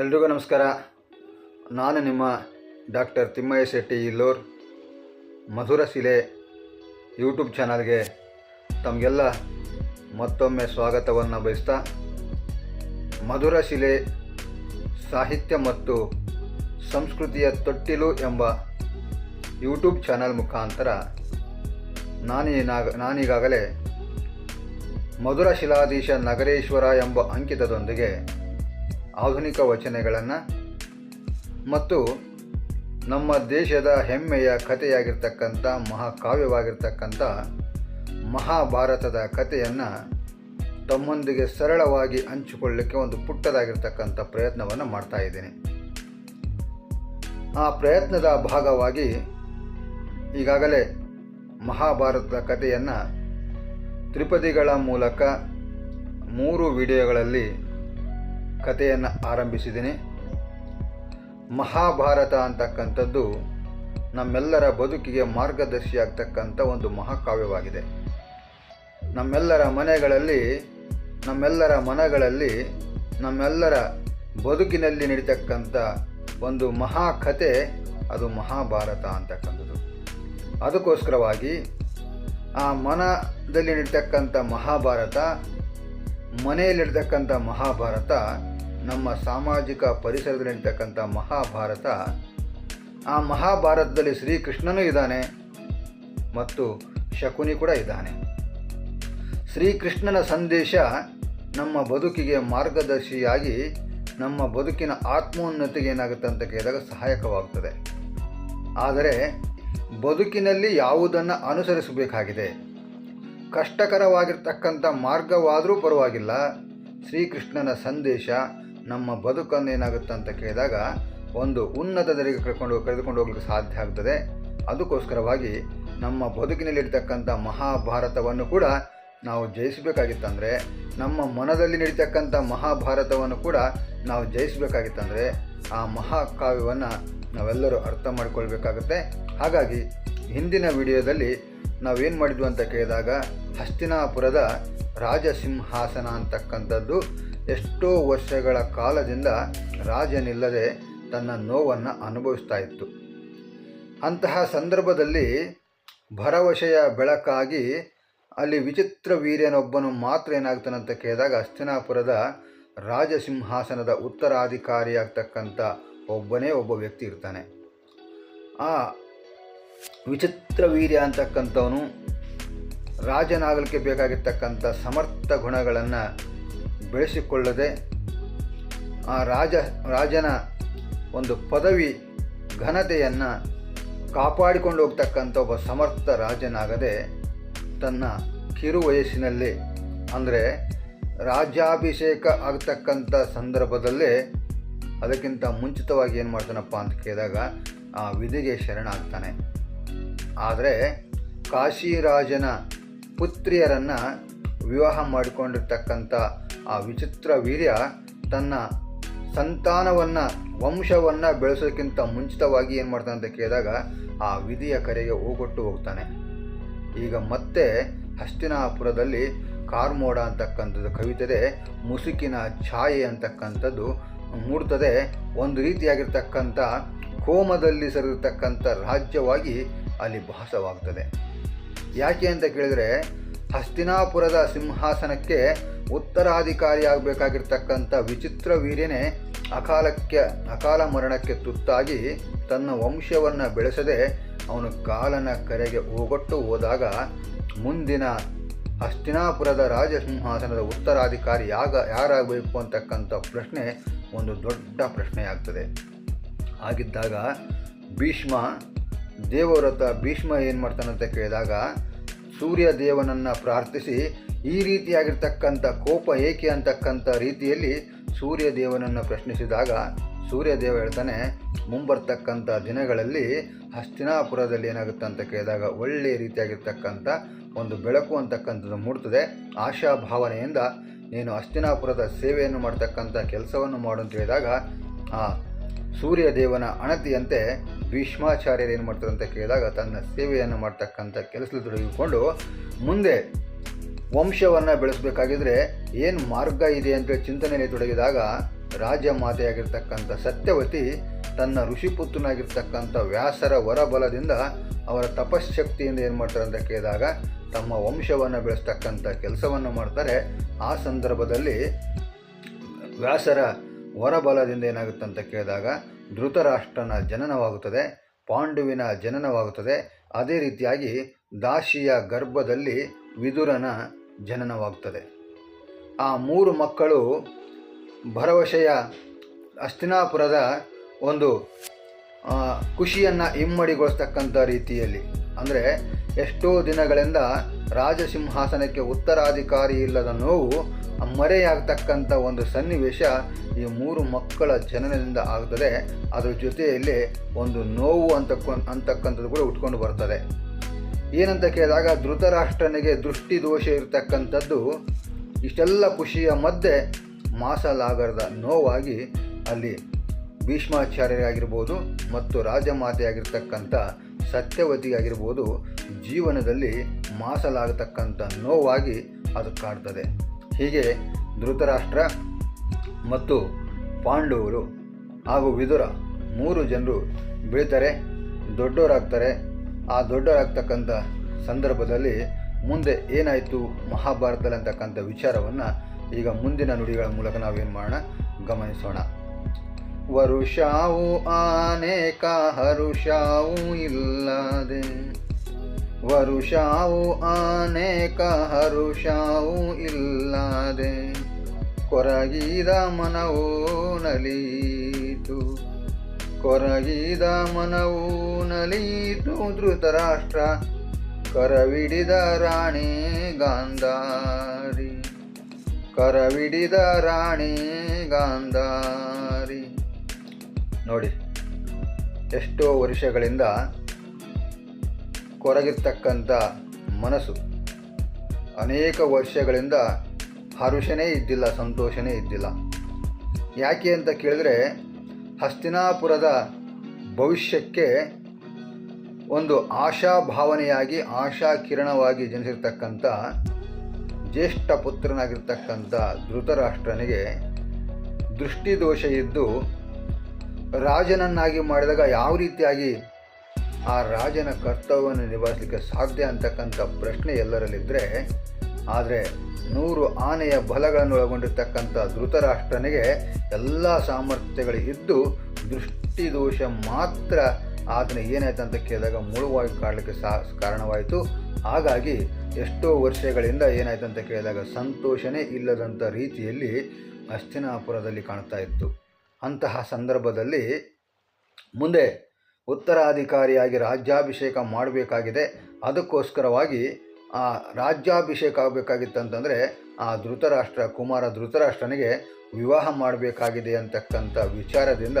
ಎಲ್ರಿಗೂ ನಮಸ್ಕಾರ. ನಾನು ನಿಮ್ಮ ಡಾಕ್ಟರ್ ತಿಮ್ಮಯ್ಯ ಶೆಟ್ಟಿ ಇಲ್ಲೂರ್. ಮಧುರ ಶಿಲೆ ಯೂಟ್ಯೂಬ್ ಚಾನಲ್ಗೆ ತಮಗೆಲ್ಲ ಮತ್ತೊಮ್ಮೆ ಸ್ವಾಗತವನ್ನು ಬಯಸ್ತಾ, ಮಧುರ ಶಿಲೆ ಸಾಹಿತ್ಯ ಮತ್ತು ಸಂಸ್ಕೃತಿಯ ತೊಟ್ಟಿಲು ಎಂಬ ಯೂಟ್ಯೂಬ್ ಚಾನಲ್ ಮುಖಾಂತರ ನಾನೀನಾಗ ನಾನೀಗಾಗಲೇ ಮಧುರ ಶಿಲಾಧೀಶ ನಗರೇಶ್ವರ ಎಂಬ ಅಂಕಿತದೊಂದಿಗೆ ಆಧುನಿಕ ವಚನಗಳನ್ನು ಮತ್ತು ನಮ್ಮ ದೇಶದ ಹೆಮ್ಮೆಯ ಕಥೆಯಾಗಿರ್ತಕ್ಕಂಥ ಮಹಾಕಾವ್ಯವಾಗಿರ್ತಕ್ಕಂಥ ಮಹಾಭಾರತದ ಕಥೆಯನ್ನು ತಮ್ಮೊಂದಿಗೆ ಸರಳವಾಗಿ ಹಂಚಿಕೊಳ್ಳಲಿಕ್ಕೆ ಒಂದು ಪುಟ್ಟದಾಗಿರ್ತಕ್ಕಂಥ ಪ್ರಯತ್ನವನ್ನು ಮಾಡ್ತಾ ಇದ್ದೀನಿ. ಆ ಪ್ರಯತ್ನದ ಭಾಗವಾಗಿ ಈಗಾಗಲೇ ಮಹಾಭಾರತದ ಕಥೆಯನ್ನು ತ್ರಿಪದಿಗಳ ಮೂಲಕ ಮೂರು ವಿಡಿಯೋಗಳಲ್ಲಿ ಕಥೆಯನ್ನು ಆರಂಭಿಸಿದ್ದೀನಿ. ಮಹಾಭಾರತ ಅಂತಕ್ಕಂಥದ್ದು ನಮ್ಮೆಲ್ಲರ ಬದುಕಿಗೆ ಮಾರ್ಗದರ್ಶಿಯಾಗ್ತಕ್ಕಂಥ ಒಂದು ಮಹಾಕಾವ್ಯವಾಗಿದೆ. ನಮ್ಮೆಲ್ಲರ ಮನೆಗಳಲ್ಲಿ, ನಮ್ಮೆಲ್ಲರ ಮನಗಳಲ್ಲಿ, ನಮ್ಮೆಲ್ಲರ ಬದುಕಿನಲ್ಲಿ ನಡೀತಕ್ಕಂಥ ಒಂದು ಮಹಾಕಥೆ ಅದು ಮಹಾಭಾರತ ಅಂತಕ್ಕಂಥದ್ದು. ಅದಕ್ಕೋಸ್ಕರವಾಗಿ ಆ ಮನದಲ್ಲಿ ನಡೀತಕ್ಕಂಥ ಮಹಾಭಾರತ, ಮನೆಯಲ್ಲಿರ್ತಕ್ಕಂಥ ಮಹಾಭಾರತ ನಮ್ಮ ಸಾಮಾಜಿಕ ಪರಿಸರದಲ್ಲಿ ನಡೀತಕ್ಕಂಥ ಮಹಾಭಾರತ, ಆ ಮಹಾಭಾರತದಲ್ಲಿ ಶ್ರೀಕೃಷ್ಣನೂ ಇದ್ದಾನೆ ಮತ್ತು ಶಕುನಿ ಕೂಡ ಇದ್ದಾನೆ. ಶ್ರೀಕೃಷ್ಣನ ಸಂದೇಶ ನಮ್ಮ ಬದುಕಿಗೆ ಮಾರ್ಗದರ್ಶಿಯಾಗಿ, ನಮ್ಮ ಬದುಕಿನ ಆತ್ಮೋನ್ನತಿಗೆ ಏನಾಗುತ್ತೆ ಅಂತ ಕೇಳಿದಾಗ ಸಹಾಯಕವಾಗುತ್ತದೆ ಆದರೆ ಬದುಕಿನಲ್ಲಿ ಯಾವುದನ್ನು ಅನುಸರಿಸಬೇಕಾಗಿದೆ? ಕಷ್ಟಕರವಾಗಿರ್ತಕ್ಕಂಥ ಮಾರ್ಗವಾದರೂ ಪರವಾಗಿಲ್ಲ. ಶ್ರೀಕೃಷ್ಣನ ಸಂದೇಶ ನಮ್ಮ ಬದುಕನ್ನು ಏನಾಗುತ್ತೆ ಅಂತ ಕೇಳಿದಾಗ ಒಂದು ಉನ್ನತ ದರಿಗೆ ಕರ್ಕೊಂಡು ಕರೆದುಕೊಂಡು ಹೋಗ್ಲಿಕ್ಕೆ ಸಾಧ್ಯ ಆಗ್ತದೆ. ಅದಕ್ಕೋಸ್ಕರವಾಗಿ ನಮ್ಮ ಬದುಕಿನಲ್ಲಿರ್ತಕ್ಕಂಥ ಮಹಾಭಾರತವನ್ನು ಕೂಡ ನಾವು ಜಯಿಸಬೇಕಾಗಿತ್ತಂದರೆ ನಮ್ಮ ಮನದಲ್ಲಿ ನಡೀತಕ್ಕಂಥ ಮಹಾಭಾರತವನ್ನು ಕೂಡ ನಾವು ಜಯಿಸಬೇಕಾಗಿತ್ತಂದರೆ ಆ ಮಹಾಕಾವ್ಯವನ್ನು ನಾವೆಲ್ಲರೂ ಅರ್ಥ ಮಾಡಿಕೊಳ್ಬೇಕಾಗುತ್ತೆ. ಹಾಗಾಗಿ ಹಿಂದಿನ ವಿಡಿಯೋದಲ್ಲಿ ನಾವೇನು ಮಾಡಿದ್ವು ಅಂತ ಕೇಳಿದಾಗ, ಹಸ್ತಿನಾಪುರದ ರಾಜಸಿಂಹಾಸನ ಅಂತಕ್ಕಂಥದ್ದು ಎಷ್ಟೋ ವರ್ಷಗಳ ಕಾಲದಿಂದ ರಾಜನಿಲ್ಲದೆ ತನ್ನ ನೋವನ್ನು ಅನುಭವಿಸ್ತಾ ಇತ್ತು. ಅಂತಹ ಸಂದರ್ಭದಲ್ಲಿ ಭರವಸೆಯ ಬೆಳಕಾಗಿ ಅಲ್ಲಿ ವಿಚಿತ್ರ ವೀರ್ಯನೊಬ್ಬನು ಮಾತ್ರ ಏನಾಗ್ತಾನಂತ ಕೇಳಿದಾಗ ಹಸ್ತಿನಾಪುರದ ರಾಜಸಿಂಹಾಸನದ ಉತ್ತರಾಧಿಕಾರಿಯಾಗ್ತಕ್ಕಂಥ ಒಬ್ಬನೇ ಒಬ್ಬ ವ್ಯಕ್ತಿ ಇರ್ತಾನೆ. ಆ ವಿಚಿತ್ರ ವೀರ್ಯ ಅಂತಕ್ಕಂಥವನು ರಾಜನಾಗಲಿಕ್ಕೆ ಬೇಕಾಗಿರ್ತಕ್ಕಂಥ ಸಮರ್ಥ ಗುಣಗಳನ್ನು ಬೆಳೆಸಿಕೊಳ್ಳದೆ ಆ ರಾಜ, ರಾಜನ ಒಂದು ಪದವಿ, ಘನತೆಯನ್ನು ಕಾಪಾಡಿಕೊಂಡು ಹೋಗ್ತಕ್ಕಂಥ ಒಬ್ಬ ಸಮರ್ಥ ರಾಜನಾಗದೆ ತನ್ನ ಕಿರು ವಯಸ್ಸಿನಲ್ಲಿ, ಅಂದರೆ ರಾಜ್ಯಾಭಿಷೇಕ ಆಗ್ತಕ್ಕಂಥ ಸಂದರ್ಭದಲ್ಲೇ ಅದಕ್ಕಿಂತ ಮುಂಚಿತವಾಗಿ ಏನು ಮಾಡ್ತಾನಪ್ಪ ಅಂತ ಕೇಳಿದಾಗ ಆ ವಿಧಿಗೆ ಶರಣಾಗ್ತಾನೆ. ಆದರೆ ಕಾಶಿರಾಜನ ಪುತ್ರಿಯರನ್ನು ವಿವಾಹ ಮಾಡಿಕೊಂಡಿರ್ತಕ್ಕಂಥ ಆ ವಿಚಿತ್ರ ವೀರ್ಯ ತನ್ನ ಸಂತಾನವನ್ನು, ವಂಶವನ್ನು ಬೆಳೆಸೋಕ್ಕಿಂತ ಮುಂಚಿತವಾಗಿ ಏನು ಮಾಡ್ತಾನೆ ಅಂತ ಕೇಳಿದಾಗ ಆ ವಿಧಿಯ ಕರೆಗೆ ಹೋಗೊಟ್ಟು ಹೋಗ್ತಾನೆ. ಈಗ ಮತ್ತೆ ಹಸ್ತಿನಾಪುರದಲ್ಲಿ ಕಾರ್ಮೋಡ ಅಂತಕ್ಕಂಥದ್ದು ಕವಿತದೆ, ಮುಸುಕಿನ ಛಾಯೆ ಅಂತಕ್ಕಂಥದ್ದು ಮೂಡ್ತದೆ. ಒಂದು ರೀತಿಯಾಗಿರ್ತಕ್ಕಂಥ ಕೋಮದಲ್ಲಿ ಸರಿರ್ತಕ್ಕಂಥ ರಾಜ್ಯವಾಗಿ ಅಲ್ಲಿ ಭಾಸವಾಗ್ತದೆ. ಯಾಕೆ ಅಂತ ಕೇಳಿದರೆ ಹಸ್ತಿನಾಪುರದ ಸಿಂಹಾಸನಕ್ಕೆ ಉತ್ತರಾಧಿಕಾರಿಯಾಗಬೇಕಾಗಿರ್ತಕ್ಕಂಥ ವಿಚಿತ್ರ ವೀರ್ಯನೇ ಅಕಾಲಕ್ಕೆ, ಅಕಾಲ ಮರಣಕ್ಕೆ ತುತ್ತಾಗಿ ತನ್ನ ವಂಶವನ್ನು ಬೆಳೆಸದೆ ಅವನು ಕಾಲನ ಕರೆಗೆ ಹೋಗೊಟ್ಟು ಹೋದಾಗ ಮುಂದಿನ ಹಸ್ತಿನಾಪುರದ ರಾಜಸಿಂಹಾಸನದ ಉತ್ತರಾಧಿಕಾರಿ ಯಾಗ, ಯಾರಾಗಬೇಕು ಅಂತಕ್ಕಂಥ ಪ್ರಶ್ನೆ ಒಂದು ದೊಡ್ಡ ಪ್ರಶ್ನೆಯಾಗ್ತದೆ. ಆಗಿದ್ದಾಗ ಭೀಷ್ಮ, ದೇವವ್ರತ ಭೀಷ್ಮ ಏನು ಮಾಡ್ತಾನಂತ ಕೇಳಿದಾಗ ಸೂರ್ಯ ದೇವನನ್ನು ಪ್ರಾರ್ಥಿಸಿ, ಈ ರೀತಿಯಾಗಿರ್ತಕ್ಕಂಥ ಕೋಪ ಏಕೆ ಅಂತಕ್ಕಂಥ ರೀತಿಯಲ್ಲಿ ಸೂರ್ಯ ದೇವನನ್ನು ಪ್ರಶ್ನಿಸಿದಾಗ, ಸೂರ್ಯ ದೇವ ಹೇಳ್ತಾನೆ, ಮುಂಬರ್ತಕ್ಕಂಥ ದಿನಗಳಲ್ಲಿ ಹಸ್ತಿನಾಪುರದಲ್ಲಿ ಏನಾಗುತ್ತೆ ಅಂತ ಕೇಳಿದಾಗ ಒಳ್ಳೆಯ ರೀತಿಯಾಗಿರ್ತಕ್ಕಂಥ ಒಂದು ಬೆಳಕು ಅಂತಕ್ಕಂಥದ್ದು ಮೂಡ್ತದೆ. ಆಶಾ ಭಾವನೆಯಿಂದ, ನೀನು ಹಸ್ತಿನಾಪುರದ ಸೇವೆಯನ್ನು ಮಾಡ್ತಕ್ಕಂಥ ಕೆಲಸವನ್ನು ಮಾಡು ಅಂತ ಹೇಳಿದಾಗ, ಆ ಸೂರ್ಯ ದೇವನ ಅಣತಿಯಂತೆ ಭೀಷ್ಮಾಚಾರ್ಯರು ಏನು ಮಾಡ್ತಾರೆ ಅಂತ ಕೇಳಿದಾಗ ತನ್ನ ಸೇವೆಯನ್ನು ಮಾಡ್ತಕ್ಕಂಥ ಕೆಲಸದಲ್ಲಿ ತೊಡಗಿಕೊಂಡು ಮುಂದೆ ವಂಶವನ್ನು ಬೆಳೆಸಬೇಕಾಗಿದ್ರೆ ಏನು ಮಾರ್ಗ ಇದೆ ಅಂತ ಚಿಂತನೆಯಲ್ಲಿ ತೊಡಗಿದಾಗ ರಾಜಮಾತೆಯಾಗಿರ್ತಕ್ಕಂಥ ಸತ್ಯವತಿ ತನ್ನ ಋಷಿಪುತ್ರನಾಗಿರ್ತಕ್ಕಂಥ ವ್ಯಾಸರ ವರಬಲದಿಂದ ಅವರ ತಪಶಕ್ತಿಯಿಂದ ಏನು ಮಾಡ್ತಾರೆ ಅಂತ ಕೇಳಿದಾಗ ತಮ್ಮ ವಂಶವನ್ನು ಬೆಳೆಸ್ತಕ್ಕಂಥ ಕೆಲಸವನ್ನು ಮಾಡ್ತಾರೆ. ಆ ಸಂದರ್ಭದಲ್ಲಿ ವ್ಯಾಸರ ವರಬಲದಿಂದ ಏನಾಗುತ್ತೆ ಅಂತ ಕೇಳಿದಾಗ ಧೃತರಾಷ್ಟ್ರನ ಜನನವಾಗುತ್ತದೆ, ಪಾಂಡುವಿನ ಜನನವಾಗುತ್ತದೆ. ಅದೇ ರೀತಿಯಾಗಿ ದಾಶಿಯ ಗರ್ಭದಲ್ಲಿ ವಿದುರನ ಜನನವಾಗುತ್ತದೆ. ಆ ಮೂರು ಮಕ್ಕಳು ಭರವಸೆಯ ಅಸ್ತಿನಾಪುರದ ಒಂದು ಖುಷಿಯನ್ನು ಇಮ್ಮಡಿಗೊಳಿಸ್ತಕ್ಕಂಥ ರೀತಿಯಲ್ಲಿ ಅಂದರೆ ಎಷ್ಟೋ ದಿನಗಳಿಂದ ರಾಜಸಿಂಹಾಸನಕ್ಕೆ ಉತ್ತರಾಧಿಕಾರಿ ಇಲ್ಲದ ನೋವು ಮರೆಯಾಗತಕ್ಕಂಥ ಒಂದು ಸನ್ನಿವೇಶ ಈ ಮೂರು ಮಕ್ಕಳ ಜನನದಿಂದ ಆಗ್ತದೆ. ಅದರ ಜೊತೆಯಲ್ಲಿ ಒಂದು ನೋವು ಅಂತಕ್ಕ, ಅಂತಕ್ಕಂಥದ್ದು ಕೂಡ ಉಟ್ಕೊಂಡು ಬರ್ತದೆ. ಏನಂತ ಕೇಳಿದಾಗ ಧೃತರಾಷ್ಟ್ರನಿಗೆ ದೃಷ್ಟಿ ದೋಷ ಇರತಕ್ಕಂಥದ್ದು ಇಷ್ಟೆಲ್ಲ ಖುಷಿಯ ಮಧ್ಯೆ ಮಾಸಲಾಗರದ ನೋವಾಗಿ ಅಲ್ಲಿ ಭೀಷ್ಮಾಚಾರ್ಯರಾಗಿರ್ಬೋದು ಮತ್ತು ರಾಜಮಾತೆಯಾಗಿರ್ತಕ್ಕಂಥ ಸತ್ಯವತಿಯಾಗಿರ್ಬೋದು, ಜೀವನದಲ್ಲಿ ಮಾಸಲಾಗತಕ್ಕಂಥ ನೋವಾಗಿ ಅದು ಕಾಡ್ತದೆ. ಹೀಗೆ ಧೃತರಾಷ್ಟ್ರ ಮತ್ತು ಪಾಂಡವರು ಹಾಗೂ ವಿದುರ ಮೂರು ಜನರು ಬೆಳೀತಾರೆ ದೊಡ್ಡವರಾಗ್ತಾರೆ. ಆ ದೊಡ್ಡವರಾಗ್ತಕ್ಕಂಥ ಸಂದರ್ಭದಲ್ಲಿ ಮುಂದೆ ಏನಾಯಿತು ಮಹಾಭಾರತದಲ್ಲಿ ಅಂತಕ್ಕಂಥ ವಿಚಾರವನ್ನು ಈಗ ಮುಂದಿನ ನುಡಿಗಳ ಮೂಲಕ ನಾವೇನು ಮಾಡೋಣ, ಗಮನಿಸೋಣ. ವರುಷಾವು ಅನೇಕ, ಹರುಷಾವು ಇಲ್ಲದೆ. ವರುಷಾವು ಅನೇಕ, ಹರುಷಾವು ಇಲ್ಲದೆ. ಕೊರಗಿದ ಮನವು ನಲೀತು ಕೊರಗಿದ ಮನವು ನಲೀತು ಧೃತರಾಷ್ಟ್ರ. ಕರವಿಡಿದ ರಾಣಿ ಗಾಂಧಾರಿ. ಕರವಿಡಿದ ರಾಣಿ ಗಾಂಧಾರಿ. ನೋಡಿ. ಎಷ್ಟೋ ವರ್ಷಗಳಿಂದ ಕೊರಗಿರ್ತಕ್ಕಂಥ ಮನಸ್ಸು ಅನೇಕ ವರ್ಷಗಳಿಂದ ಹರುಷನೇ ಇದ್ದಿಲ್ಲ, ಸಂತೋಷನೇ ಇದ್ದಿಲ್ಲ. ಯಾಕೆ ಅಂತ ಕೇಳಿದ್ರೆ, ಹಸ್ತಿನಾಪುರದ ಭವಿಷ್ಯಕ್ಕೆ ಒಂದು ಆಶಾ ಭಾವನೆಯಾಗಿ ಆಶಾ ಕಿರಣವಾಗಿ ಜನಿಸಿರ್ತಕ್ಕಂಥ ಜ್ಯೇಷ್ಠ ಪುತ್ರನಾಗಿರ್ತಕ್ಕಂಥ ಧೃತರಾಷ್ಟ್ರನಿಗೆ ದೃಷ್ಟಿದೋಷ ಇದ್ದು ರಾಜನನ್ನಾಗಿ ಮಾಡಿದಾಗ ಯಾವ ರೀತಿಯಾಗಿ ಆ ರಾಜನ ಕರ್ತವ್ಯವನ್ನು ನಿಭಾಯಿಸಲಿಕ್ಕೆ ಸಾಧ್ಯ ಅಂತಕ್ಕಂಥ ಪ್ರಶ್ನೆ ಎಲ್ಲರಲ್ಲಿದ್ದರೆ ಆದರೆ ನೂರು ಆನೆಯ ಬಲಗಳನ್ನು ಒಳಗೊಂಡಿರ್ತಕ್ಕಂಥ ಧೃತರಾಷ್ಟ್ರನಿಗೆ ಎಲ್ಲ ಸಾಮರ್ಥ್ಯಗಳು ಇದ್ದು, ದೃಷ್ಟಿದೋಷ ಮಾತ್ರ ಆತನ ಏನಾಯ್ತು ಅಂತ ಕೇಳಿದಾಗ ಮುಳುವಾಗಿ ಕಾಡಲಿಕ್ಕೆ ಸಾ, ಕಾರಣವಾಯಿತು. ಹಾಗಾಗಿ ಎಷ್ಟೋ ವರ್ಷಗಳಿಂದ ಏನಾಯ್ತು ಅಂತ ಕೇಳಿದಾಗ ಸಂತೋಷನೇ ಇಲ್ಲದಂಥ ರೀತಿಯಲ್ಲಿ ಹಸ್ತಿನಾಪುರದಲ್ಲಿ ಕಾಣ್ತಾ ಇತ್ತು. ಅಂತಹ ಸಂದರ್ಭದಲ್ಲಿ ಮುಂದೆ ಉತ್ತರಾಧಿಕಾರಿಯಾಗಿ ರಾಜ್ಯಾಭಿಷೇಕ ಮಾಡಬೇಕಾಗಿದೆ. ಅದಕ್ಕೋಸ್ಕರವಾಗಿ ಆ ರಾಜ್ಯಾಭಿಷೇಕ ಆಗಬೇಕಾಗಿತ್ತಂತಂದರೆ ಆ ಧೃತರಾಷ್ಟ್ರ, ಕುಮಾರ ಧೃತರಾಷ್ಟ್ರನಿಗೆ ವಿವಾಹ ಮಾಡಬೇಕಾಗಿದೆ ಅಂತಕ್ಕಂಥ ವಿಚಾರದಿಂದ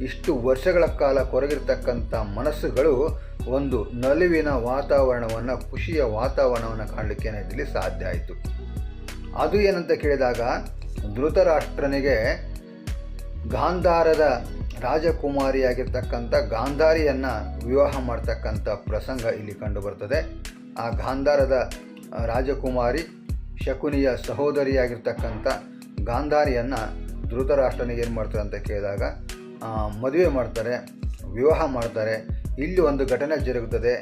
ಇಷ್ಟು ವರ್ಷಗಳ ಕಾಲ ಕೊರಗಿರ್ತಕ್ಕಂಥ ಮನಸ್ಸುಗಳು ಒಂದು ನಲಿವಿನ ವಾತಾವರಣವನ್ನು, ಖುಷಿಯ ವಾತಾವರಣವನ್ನು ಕಾಣಲಿಕ್ಕೆ ಇಲ್ಲಿ ಸಾಧ್ಯ ಆಯಿತು. ಅದು ಏನಂತ ಕೇಳಿದಾಗ ಧೃತರಾಷ್ಟ್ರನಿಗೆ ಗಾಂಧಾರದ ರಾಜಕುಮಾರಿಯಾಗಿರ್ತಕ್ಕಂಥ ಗಾಂಧಾರಿಯನ್ನು ವಿವಾಹ ಮಾಡ್ತಕ್ಕಂಥ ಪ್ರಸಂಗ ಇಲ್ಲಿ ಕಂಡುಬರ್ತದೆ ಆ ಗಾಂಧಾರದ ರಾಜಕುಮಾರಿ ಶಕುನಿಯ ಸಹೋದರಿಯಾಗಿರ್ತಕ್ಕಂಥ ಗಾಂಧಾರಿಯನ್ನು ಧೃತರಾಷ್ಟ್ರನಿಗೆ ಏನು ಮಾಡ್ತಾರೆ ಅಂತ ಕೇಳಿದಾಗ ಮದುವೆ ಮಾಡ್ತಾರೆ, ವಿವಾಹ ಮಾಡ್ತಾರೆ. ಇಲ್ಲಿ ಒಂದು ಘಟನೆ ಜರುಗುತ್ತದೆ.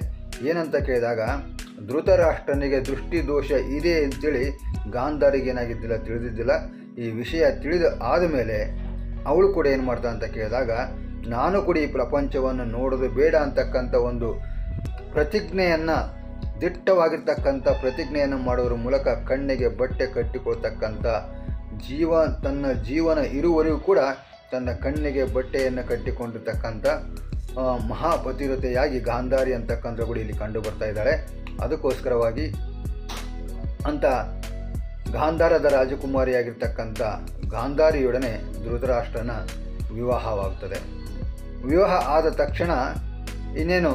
ಏನಂತ ಕೇಳಿದಾಗ, ಧೃತರಾಷ್ಟ್ರನಿಗೆ ದೃಷ್ಟಿ ದೋಷ ಇದೆ ಅಂತೇಳಿ ಗಾಂಧಾರಿಗೆ ಏನಾಗಿದ್ದಿಲ್ಲ, ತಿಳಿದಿದ್ದಿಲ್ಲ. ಈ ವಿಷಯ ತಿಳಿದ ಆದಮೇಲೆ ಅವಳು ಕೂಡ ಏನು ಮಾಡ್ದ ಅಂತ ಕೇಳಿದಾಗ, ನಾನು ಕೂಡ ಈ ಪ್ರಪಂಚವನ್ನು ನೋಡೋದು ಬೇಡ ಅಂತಕ್ಕಂಥ ಒಂದು ಪ್ರತಿಜ್ಞೆಯನ್ನು, ದಿಟ್ಟವಾಗಿರ್ತಕ್ಕಂಥ ಪ್ರತಿಜ್ಞೆಯನ್ನು ಮಾಡೋದ್ರ ಮೂಲಕ ಕಣ್ಣಿಗೆ ಬಟ್ಟೆ ಕಟ್ಟಿಕೊಳ್ತಕ್ಕಂಥ ಜೀವ, ತನ್ನ ಜೀವನ ಇರುವವರೆಗೂ ಕೂಡ ತನ್ನ ಕಣ್ಣಿಗೆ ಬಟ್ಟೆಯನ್ನು ಕಟ್ಟಿಕೊಂಡಿರ್ತಕ್ಕಂಥ ಮಹಾಪತಿರತೆಯಾಗಿ ಗಾಂಧಾರಿ ಅಂತಕ್ಕಂಥ ಕೂಡ ಇಲ್ಲಿ ಕಂಡು ಬರ್ತಾ ಇದ್ದಾಳೆ ಅದಕ್ಕೋಸ್ಕರವಾಗಿ ಅಂತ ಗಾಂಧಾರದ ರಾಜಕುಮಾರಿಯಾಗಿರ್ತಕ್ಕಂಥ ಗಾಂಧಾರಿಯೊಡನೆ ಧೃತರಾಷ್ಟ್ರನ ವಿವಾಹವಾಗುತ್ತದೆ. ವಿವಾಹ ಆದ ತಕ್ಷಣ ಇನ್ನೇನು?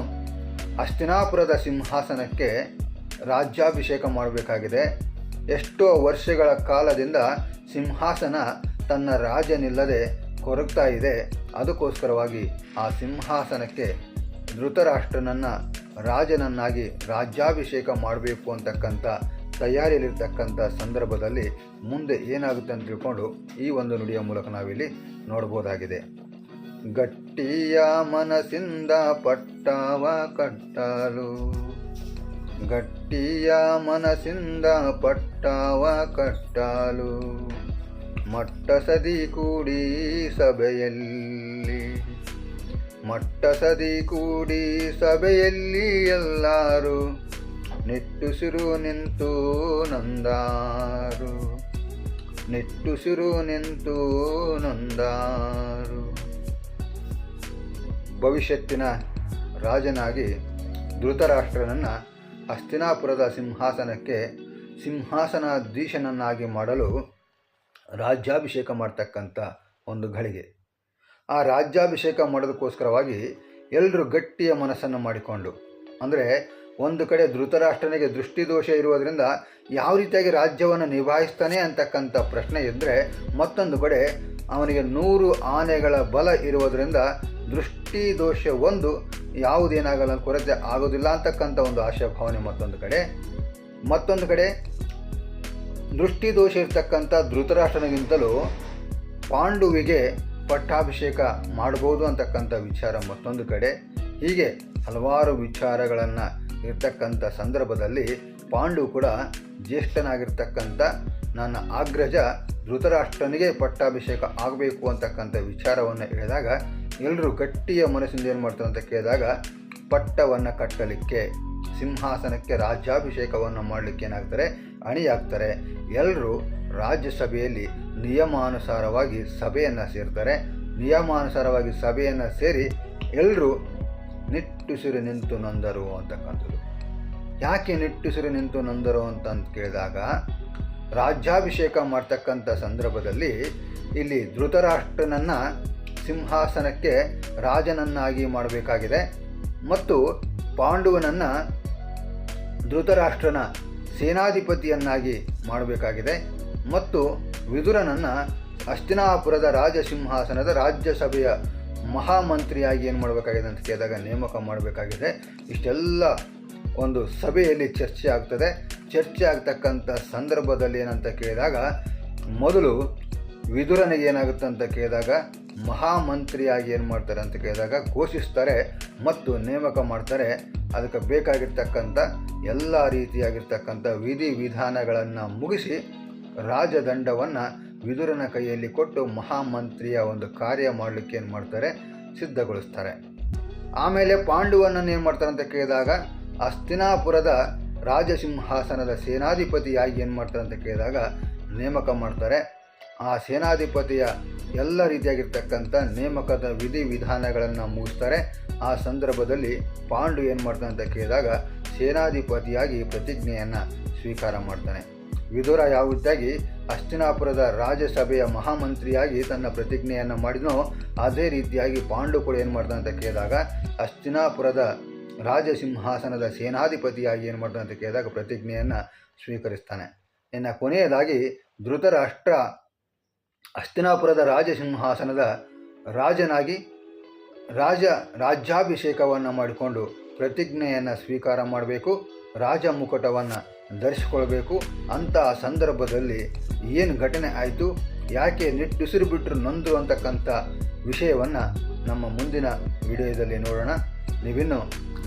ಹಸ್ತಿನಾಪುರದ ಸಿಂಹಾಸನಕ್ಕೆ ರಾಜ್ಯಾಭಿಷೇಕ ಮಾಡಬೇಕಾಗಿದೆ. ಎಷ್ಟೋ ವರ್ಷಗಳ ಕಾಲದಿಂದ ಸಿಂಹಾಸನ ತನ್ನ ರಾಜನಿಲ್ಲದೆ ಕೊರಗ್ತಾ ಇದೆ. ಅದಕ್ಕೋಸ್ಕರವಾಗಿ ಆ ಸಿಂಹಾಸನಕ್ಕೆ ಧೃತರಾಷ್ಟ್ರನನ್ನು ರಾಜನನ್ನಾಗಿ ರಾಜ್ಯಾಭಿಷೇಕ ಮಾಡಬೇಕು ಅಂತಕ್ಕಂಥ ತಯಾರಿಯಲ್ಲಿರ್ತಕ್ಕಂಥ ಸಂದರ್ಭದಲ್ಲಿ ಮುಂದೆ ಏನಾಗುತ್ತೆ ಅಂತ ತಿಳ್ಕೊಂಡು ಈ ಒಂದು ನುಡಿಯ ಮೂಲಕ ನಾವಿಲ್ಲಿ ನೋಡ್ಬೋದಾಗಿದೆ. ಗಟ್ಟಿಯ ಮನಸ್ಸಿಂದ ಪಟ್ಟವ ಕಟ್ಟಲು. ಗಟ್ಟಿಯ ಮನಸ್ಸಿಂದ ಪಟ್ಟವ ಕಟ್ಟಲು. ಮಟ್ಟಸದಿ ಕೂಡಿ ಸಭೆಯಲ್ಲಿ. ಮಟ್ಟಸದಿ ಕೂಡಿ ಸಭೆಯಲ್ಲಿ ಎಲ್ಲರೂ ನಿಟ್ಟುಸಿರು ನಿಂತು ನಂದಾರು. ನಿಟ್ಟುಸಿರು ನಿಂತು ನಂದಾರು. ಭವಿಷ್ಯತ್ತಿನ ರಾಜನಾಗಿ ಧೃತರಾಷ್ಟ್ರನನ್ನು ಹಸ್ತಿನಾಪುರದ ಸಿಂಹಾಸನಕ್ಕೆ ಸಿಂಹಾಸನಾಧೀಶನನ್ನಾಗಿ ಮಾಡಲು ರಾಜ್ಯಾಭಿಷೇಕ ಮಾಡ್ತಕ್ಕಂಥ ಒಂದು ಘಳಿಗೆ. ಆ ರಾಜ್ಯಾಭಿಷೇಕ ಮಾಡೋದಕ್ಕೋಸ್ಕರವಾಗಿ ಎಲ್ಲರೂ ಗಟ್ಟಿಯ ಮನಸ್ಸನ್ನು ಮಾಡಿಕೊಂಡು, ಅಂದರೆ ಒಂದು ಕಡೆ ಧೃತರಾಷ್ಟ್ರನಿಗೆ ದೃಷ್ಟಿದೋಷ ಇರುವುದರಿಂದ ಯಾವ ರೀತಿಯಾಗಿ ರಾಜ್ಯವನ್ನು ನಿಭಾಯಿಸ್ತಾನೆ ಅಂತಕ್ಕಂಥ ಪ್ರಶ್ನೆ ಇದ್ದರೆ ಮತ್ತೊಂದು ಕಡೆ ಅವನಿಗೆ ನೂರು ಆನೆಗಳ ಬಲ ಇರುವುದರಿಂದ ದೃಷ್ಟಿ ದೋಷ ಒಂದು ಯಾವುದೇನಾಗಲ್ಲ ಕೊರತೆ ಆಗೋದಿಲ್ಲ ಅಂತಕ್ಕಂಥ ಒಂದು ಆಶಾಭಾವನೆ ಮತ್ತೊಂದು ಕಡೆ. ಮತ್ತೊಂದು ಕಡೆ ದೃಷ್ಟಿ ದೋಷ ಇರ್ತಕ್ಕಂಥ ಧೃತರಾಷ್ಟ್ರನಿಗಿಂತಲೂ ಪಾಂಡುವಿಗೆ ಪಟ್ಟಾಭಿಷೇಕ ಮಾಡ್ಬೋದು ಅಂತಕ್ಕಂಥ ವಿಚಾರ ಮತ್ತೊಂದು ಕಡೆ. ಹೀಗೆ ಹಲವಾರು ವಿಚಾರಗಳನ್ನು ಇರ್ತಕ್ಕಂಥ ಸಂದರ್ಭದಲ್ಲಿ ಪಾಂಡು ಕೂಡ ಜ್ಯೇಷ್ಠನಾಗಿರ್ತಕ್ಕಂಥ ನನ್ನ ಆಗ್ರಜ ಧೃತರಾಷ್ಟ್ರನಿಗೆ ಪಟ್ಟಾಭಿಷೇಕ ಆಗಬೇಕು ಅಂತಕ್ಕಂಥ ವಿಚಾರವನ್ನು ಹೇಳಿದಾಗ ಎಲ್ಲರೂ ಗಟ್ಟಿಯ ಮನಸ್ಸಿಂದ ಏನು ಮಾಡ್ತಾರೆ ಅಂತ ಕೇಳಿದಾಗ, ಪಟ್ಟವನ್ನು ಕಟ್ಟಲಿಕ್ಕೆ, ಸಿಂಹಾಸನಕ್ಕೆ ರಾಜ್ಯಾಭಿಷೇಕವನ್ನು ಮಾಡಲಿಕ್ಕೆ ಏನಾಗ್ತಾರೆ? ಅಣಿಯಾಗ್ತಾರೆ. ಎಲ್ಲರೂ ರಾಜ್ಯಸಭೆಯಲ್ಲಿ ನಿಯಮಾನುಸಾರವಾಗಿ ಸಭೆಯನ್ನು ಸೇರ್ತಾರೆ. ನಿಯಮಾನುಸಾರವಾಗಿ ಸಭೆಯನ್ನು ಸೇರಿ ಎಲ್ಲರೂ ನಿಟ್ಟುಸಿರು ನಿಂತು ನೊಂದರು ಅಂತಕ್ಕಂಥದ್ದು ಯಾಕೆ ನಿಟ್ಟುಸಿರು ನಿಂತು ನೊಂದರು ಅಂತ ಕೇಳಿದಾಗ, ರಾಜ್ಯಾಭಿಷೇಕ ಮಾಡ್ತಕ್ಕಂಥ ಸಂದರ್ಭದಲ್ಲಿ ಇಲ್ಲಿ ಧೃತರಾಷ್ಟ್ರನನ್ನು ಸಿಂಹಾಸನಕ್ಕೆ ರಾಜನನ್ನಾಗಿ ಮಾಡಬೇಕಾಗಿದೆ ಮತ್ತು ಪಾಂಡುವನನ್ನು ಧೃತರಾಷ್ಟ್ರನ ಸೇನಾಧಿಪತಿಯನ್ನಾಗಿ ಮಾಡಬೇಕಾಗಿದೆ ಮತ್ತು ವಿದುರನನ್ನು ಹಸ್ತಿನಾಪುರದ ರಾಜಸಿಂಹಾಸನದ ರಾಜ್ಯಸಭೆಯ ಮಹಾಮಂತ್ರಿಯಾಗಿ ಏನು ಮಾಡಬೇಕಾಗಿದೆ ಅಂತ ಕೇಳಿದಾಗ ನೇಮಕ ಮಾಡಬೇಕಾಗಿದೆ. ಇಷ್ಟೆಲ್ಲ ಒಂದು ಸಭೆಯಲ್ಲಿ ಚರ್ಚೆ ಆಗ್ತದೆ. ಚರ್ಚೆ ಆಗ್ತಕ್ಕಂಥ ಸಂದರ್ಭದಲ್ಲಿ ಏನಂತ ಕೇಳಿದಾಗ, ಮೊದಲು ವಿದುರನಿಗೆ ಏನಾಗುತ್ತೆ ಅಂತ ಕೇಳಿದಾಗ, ಮಹಾಮಂತ್ರಿಯಾಗಿ ಏನು ಮಾಡ್ತಾರೆ ಅಂತ ಕೇಳಿದಾಗ ಘೋಷಿಸ್ತಾರೆ ಮತ್ತು ನೇಮಕ ಮಾಡ್ತಾರೆ. ಅದಕ್ಕೆ ಬೇಕಾಗಿರ್ತಕ್ಕಂಥ ಎಲ್ಲ ರೀತಿಯಾಗಿರ್ತಕ್ಕಂಥ ವಿಧಿ ವಿಧಾನಗಳನ್ನು ಮುಗಿಸಿ ರಾಜದಂಡವನ್ನು ವಿದುರನ ಕೈಯಲ್ಲಿ ಕೊಟ್ಟು ಮಹಾಮಂತ್ರಿಯ ಒಂದು ಕಾರ್ಯ ಮಾಡಲಿಕ್ಕೆ ಏನು ಮಾಡ್ತಾರೆ? ಸಿದ್ಧಗೊಳಿಸ್ತಾರೆ. ಆಮೇಲೆ ಪಾಂಡುವನನ್ನು ಏನು ಮಾಡ್ತಾರೆ ಅಂತ ಕೇಳಿದಾಗ, ಅಸ್ತಿನಾಪುರದ ರಾಜಸಿಂಹಾಸನದ ಸೇನಾಧಿಪತಿಯಾಗಿ ಏನು ಮಾಡ್ತಾರೆ ಅಂತ ಕೇಳಿದಾಗ, ನೇಮಕ ಮಾಡ್ತಾರೆ. ಆ ಸೇನಾಧಿಪತಿಯ ಎಲ್ಲ ರೀತಿಯಾಗಿರ್ತಕ್ಕಂಥ ನೇಮಕದ ವಿಧಿ ವಿಧಾನಗಳನ್ನು ಮುಗಿಸ್ತಾರೆ. ಆ ಸಂದರ್ಭದಲ್ಲಿ ಪಾಂಡು ಏನು ಮಾಡ್ತಾನೆ ಅಂತ ಕೇಳಿದಾಗ, ಸೇನಾಧಿಪತಿಯಾಗಿ ಪ್ರತಿಜ್ಞೆಯನ್ನು ಸ್ವೀಕಾರ ಮಾಡ್ತಾನೆ. ವಿದುರ ಯಾವ ಹಸ್ತಿನಾಪುರದ ರಾಜ್ಯಸಭೆಯ ಮಹಾಮಂತ್ರಿಯಾಗಿ ತನ್ನ ಪ್ರತಿಜ್ಞೆಯನ್ನು ಮಾಡಿದನೋ, ಅದೇ ರೀತಿಯಾಗಿ ಪಾಂಡು ಕೂಡ ಏನು ಮಾಡ್ದ ಅಂತ ಕೇಳಿದಾಗ ಹಸ್ತಿನಾಪುರದ ರಾಜಸಿಂಹಾಸನದ ಸೇನಾಧಿಪತಿಯಾಗಿ ಏನು ಮಾಡ್ದ ಅಂತ ಕೇಳಿದಾಗ ಪ್ರತಿಜ್ಞೆಯನ್ನು ಸ್ವೀಕರಿಸ್ತಾನೆ. ಇನ್ನು ಕೊನೆಯದಾಗಿ, ಧೃತರಾಷ್ಟ್ರ ಹಸ್ತಿನಾಪುರದ ರಾಜಸಿಂಹಾಸನದ ರಾಜನಾಗಿ ರಾಜ ರಾಜ್ಯಾಭಿಷೇಕವನ್ನು ಮಾಡಿಕೊಂಡು ಪ್ರತಿಜ್ಞೆಯನ್ನು ಸ್ವೀಕಾರ ಮಾಡಬೇಕು ರಾಜ ಮುಕುಟವನ್ನು ಧರಿಸಿಕೊಳ್ಬೇಕು. ಅಂತಹ ಸಂದರ್ಭದಲ್ಲಿ ಏನು ಘಟನೆ ಆಯಿತು, ಯಾಕೆ ನಿಟ್ಟುಸಿರು ಬಿಟ್ಟರು ನೊಂದು ಅಂತಕ್ಕಂಥ ವಿಷಯವನ್ನು ನಮ್ಮ ಮುಂದಿನ ವಿಡಿಯೋದಲ್ಲಿ ನೋಡೋಣ. ನೀವಿನ್ನು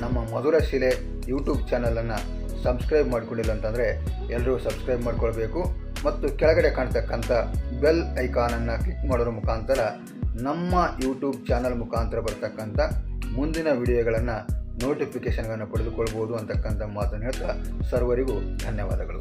ನಮ್ಮ ಮಧುರ ಶಿಲೆ ಯೂಟ್ಯೂಬ್ ಚಾನಲನ್ನು ಸಬ್ಸ್ಕ್ರೈಬ್ ಮಾಡ್ಕೊಂಡಿಲ್ಲ ಅಂತಂದರೆ ಎಲ್ಲರೂ ಸಬ್ಸ್ಕ್ರೈಬ್ ಮಾಡ್ಕೊಳ್ಬೇಕು. ಮತ್ತು ಕೆಳಗಡೆ ಕಾಣ್ತಕ್ಕಂಥ ಬೆಲ್ ಐಕಾನನ್ನು ಕ್ಲಿಕ್ ಮಾಡೋದ್ರ ಮುಖಾಂತರ ನಮ್ಮ ಯೂಟ್ಯೂಬ್ ಚಾನಲ್ ಮುಖಾಂತರ ಬರ್ತಕ್ಕಂಥ ಮುಂದಿನ ವಿಡಿಯೋಗಳನ್ನು ನೋಟಿಫಿಕೇಷನ್ಗಳನ್ನು ಪಡೆದುಕೊಳ್ಬೋದು ಅಂತಕ್ಕಂಥ ಮಾತನ್ನು ಹೇಳ್ತಾ ಸರ್ವರಿಗೂ ಧನ್ಯವಾದಗಳು.